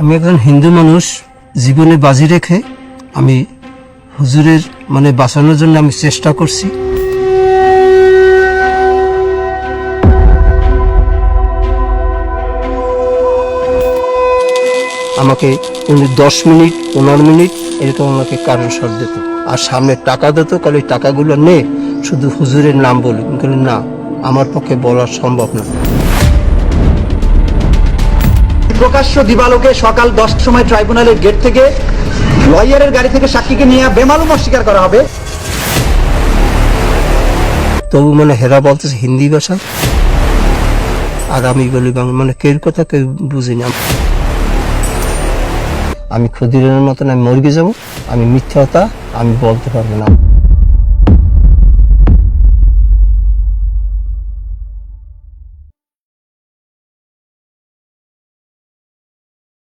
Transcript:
আমি একজন হিন্দু মানুষ জীবনে বাজি রেখে আমি হুজুরের মানে বাঁচানোর জন্য আমি চেষ্টা করছি। আমাকে উনি দশ মিনিট পনেরো মিনিট এরকম আমাকে কারণ সর দিত। আর সামনে টাকা দিত কালে ওই টাকাগুলো নে শুধু হুজুরের নাম বলি বলি, না আমার পক্ষে বলা সম্ভব না। প্রকাশ্য দিবালোকে সকাল দশটার সময় ট্রাইব্যুনালের গেট থেকে লয়ারের গাড়ি থেকে সাক্ষীকে নিয়ে বেমালুম অস্বীকার করা হবে। তবু মানে হেরা বলতেছে হিন্দি ভাষা? আর আমি বলি বাংলা মানে কেউ কথা কেউ বুঝি না। আমি ক্ষুদিরের মতন আমি মর্গে যাব, আমি মিথ্যা কথা আমি বলতে পারব না।